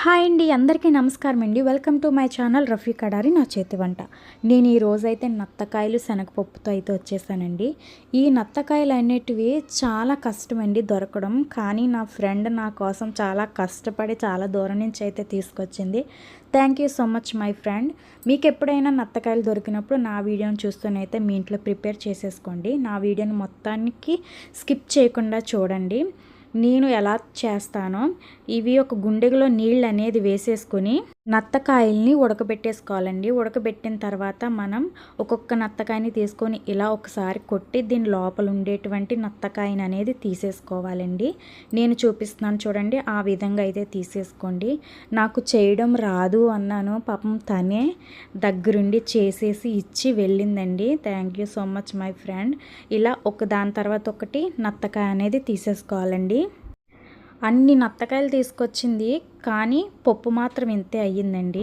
Hi అండి అందరికీ నమస్కారం అండి. Welcome to my channel Rafi Kadari నా చేతి వంట. నేను ఈ రోజైతే నత్తకాయలు శనగపప్పుతో అయితే వచ్చేసానండి. ఈ నత్తకాయలు అనేటివి చాలా కష్టం అండి దొరకడం. కానీ నా ఫ్రెండ్ నా కోసం చాలా కష్టపడి చాలా దూరం నుంచి అయితే తీసుకొచ్చింది. Thank you so much my friend మీకు ఎప్పుడైనా నత్తకాయలు దొరికినప్పుడు నా వీడియోని చూస్తూనైతే మీ ఇంట్లో ప్రిపేర్ చేసేసుకోండి. నా వీడియోని మొత్తానికి స్కిప్ చేయకుండా చూడండి. నేను ఎలా చేస్తానో ఇవి ఒక గుండెలో నీళ్ళు అనేది వేసేసుకొని నత్తకాయల్ని ఉడకబెట్టేసుకోవాలండి. ఉడకబెట్టిన తర్వాత మనం ఒక్కొక్క నత్తకాయని తీసుకొని ఇలా ఒకసారి కొట్టి దీని లోపల ఉండేటువంటి నత్తకాయని అనేది తీసేసుకోవాలండి. నేను చూపిస్తున్నాను చూడండి ఆ విధంగా అయితే తీసేసుకోండి. నాకు చేయడం రాదు అన్నాను. పాపం తనే దగ్గరుండి చేసేసి ఇచ్చి వెళ్ళిందండి. Thank you so much my friend ఇలా ఒక దాని తర్వాత ఒకటి నత్తకాయ అనేది తీసేసుకోవాలండి. అన్ని నత్తకాయలు తీసుకొచ్చింది కానీ పప్పు మాత్రం ఇంతే అయ్యిందండి.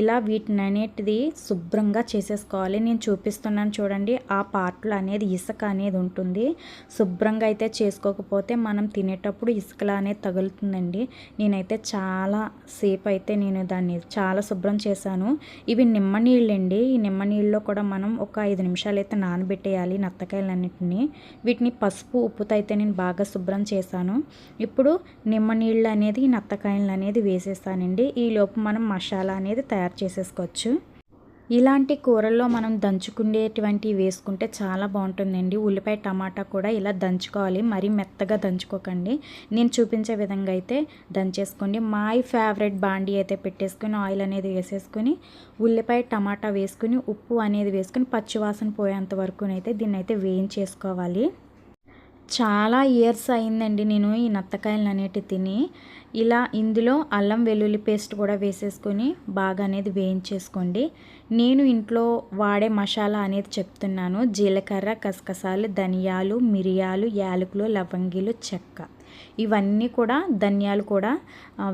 ఇలా వీటిని అనేటిది శుభ్రంగా చేసేసుకోవాలి. నేను చూపిస్తున్నాను చూడండి ఆ పార్ట్లో అనేది ఇసుక అనేది ఉంటుంది. శుభ్రంగా అయితే చేసుకోకపోతే మనం తినేటప్పుడు ఇసుకలా అనేది తగులుతుందండి. నేనైతే చాలా సేపు అయితే నేను దాన్ని చాలా శుభ్రం చేశాను. ఇవి నిమ్మ నీళ్ళండి. ఈ నిమ్మ నీళ్ళలో కూడా మనం ఒక ఐదు నిమిషాలు అయితే నానబెట్టేయాలి నత్తకాయలన్నింటినీ. వీటిని పసుపు ఉప్పుతో అయితే నేను బాగా శుభ్రం చేశాను. ఇప్పుడు నిమ్మ నీళ్ళు అనేది నత్తకాయలు అనేది అనేది వేసేస్తానండి. ఈలోపు మనం మసాలా అనేది తయారు చేసేసుకోవచ్చు. ఇలాంటి కూరల్లో మనం దంచుకునేటువంటివి వేసుకుంటే చాలా బాగుంటుందండి. ఉల్లిపాయ టమాటా కూడా ఇలా దంచుకోవాలి. మరీ మెత్తగా దంచుకోకండి. నేను చూపించే విధంగా అయితే దంచేసుకోండి. మై ఫేవరెట్ బాండీ అయితే పెట్టేసుకుని ఆయిల్ అనేది వేసేసుకుని ఉల్లిపాయ టమాటా వేసుకుని ఉప్పు అనేది వేసుకుని పచ్చివాసన పోయేంత వరకునైతే దీన్ని అయితే వేయించేసుకోవాలి. చాలా ఇయర్స్ అయిందండి నేను ఈ నత్తకాయలను అనేటి తిని. ఇలా ఇందులో అల్లం వెల్లుల్లి పేస్ట్ కూడా వేసేసుకొని బాగా అనేది వేయించేసుకోండి. నేను ఇంట్లో వాడే మసాలా అనేది చెప్తున్నాను. జీలకర్ర కసకసాలు ధనియాలు మిరియాలు యాలకులు లవంగిలు చెక్క. ఇవన్నీ కూడా ధనియాలు కూడా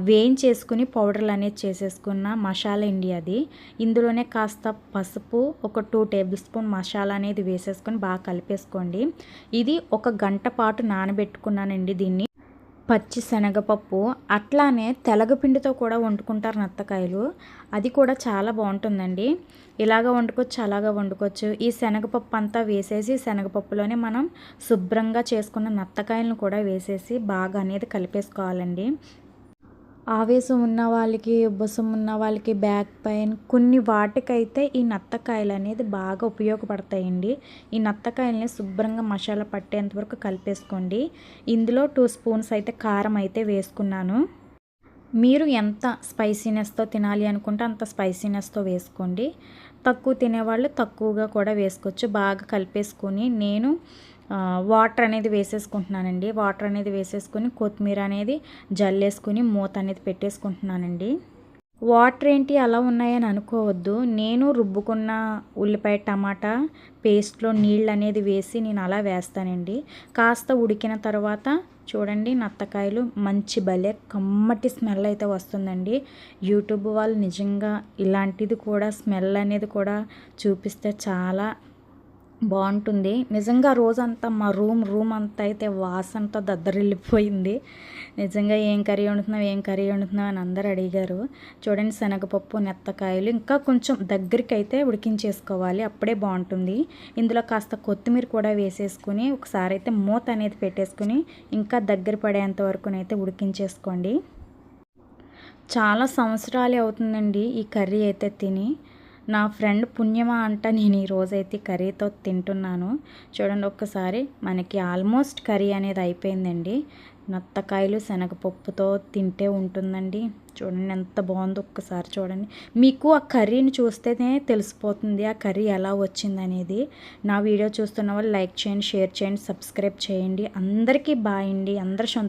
వేయించేసుకుని పౌడర్లు అనేది చేసేసుకున్న మసాలా ఇండి అది ఇందులోనే కాస్త పసుపు ఒక టూ టేబుల్ స్పూన్ మసాలా అనేది వేసేసుకొని బాగా కలిపేసుకోండి. ఇది ఒక గంట పాటు నానబెట్టుకున్నానండి దీన్ని. పచ్చి శనగపప్పు అట్లానే తెలగపిండితో కూడా వండుకుంటారు నత్తకాయలు. అది కూడా చాలా బాగుంటుందండి. ఇలాగ వండుకోవచ్చు అలాగా వండుకోవచ్చు. ఈ శనగపప్పు అంతా వేసేసి శనగపప్పులోనే మనం శుభ్రంగా చేసుకున్న నత్తకాయలను కూడా వేసేసి బాగా అనేది కలిపేసుకోవాలండి. ఆవేశం ఉన్న వాళ్ళకి ఉబ్బసం ఉన్న వాళ్ళకి బ్యాక్ పెయిన్ కొన్ని వాటికైతే ఈ నత్తకాయలు అనేది బాగా ఉపయోగపడతాయండి. ఈ నత్తకాయలని శుభ్రంగా మసాలా పట్టేంత వరకు కలిపేసుకోండి. ఇందులో టూ స్పూన్స్ అయితే కారం అయితే వేసుకున్నాను. మీరు ఎంత స్పైసీనెస్తో తినాలి అనుకుంటే అంత స్పైసీనెస్తో వేసుకోండి. తక్కువ తినేవాళ్ళు తక్కువగా కూడా వేసుకోవచ్చు. బాగా కలిపేసుకొని నేను వాటర్ అనేది వేసేసుకుంటున్నానండి. వాటర్ అనేది వేసేసుకొని కొత్తిమీర అనేది జల్లేసుకొని మూత అనేది పెట్టేసుకుంటున్నానండి. వాటర్ ఏంటి అలా ఉన్నాయని అనుకోవద్దు. నేను రుబ్బుకున్న ఉల్లిపాయ టమాటా పేస్ట్లో నీళ్ళు అనేది వేసి నేను అలా వేస్తానండి. కాస్త ఉడికిన తర్వాత చూడండి నత్తకాయలు మంచి భలే కమ్మటి స్మెల్ అయితే వస్తుందండి. యూట్యూబ్ వాళ్ళు నిజంగా ఇలాంటిది కూడా స్మెల్ అనేది కూడా చూపిస్తే చాలా బాగుంటుంది. నిజంగా రోజంతా మా రూమ్ రూమ్ అంతా అయితే వాసనతో దద్దరిల్లిపోయింది. నిజంగా ఏం కర్రీ వండుతున్నావు ఏం కర్రీ వండుతున్నావు అని అందరు అడిగారు. చూడండి శనగపప్పు నెత్తకాయలు ఇంకా కొంచెం దగ్గరికి అయితే ఉడికించేసుకోవాలి. అప్పుడే బాగుంటుంది. ఇందులో కాస్త కొత్తిమీర కూడా వేసేసుకుని ఒకసారి అయితే మూత అనేది పెట్టేసుకుని ఇంకా దగ్గర పడేంత వరకునైతే ఉడికించేసుకోండి. చాలా సంవత్సరాలే అవుతుందండి ఈ కర్రీ అయితే తిని. నా ఫ్రెండ్ పుణ్యమా అంట నేను ఈరోజైతే కర్రీతో తింటున్నాను. చూడండి ఒక్కసారి మనకి ఆల్మోస్ట్ కర్రీ అనేది అయిపోయిందండి. నత్తకాయలు శనగపప్పుతో తింటే ఉంటుందండి. చూడండి ఎంత బాగుందో ఒక్కసారి చూడండి. మీకు ఆ కర్రీని చూస్తేనే తెలిసిపోతుంది ఆ కర్రీ ఎలా వచ్చింది అనేది నా వీడియో చూస్తున్న వాళ్ళు లైక్ చేయండి షేర్ చేయండి సబ్స్క్రైబ్ చేయండి. అందరికీ బాయ్ అండి. అందరు సంతో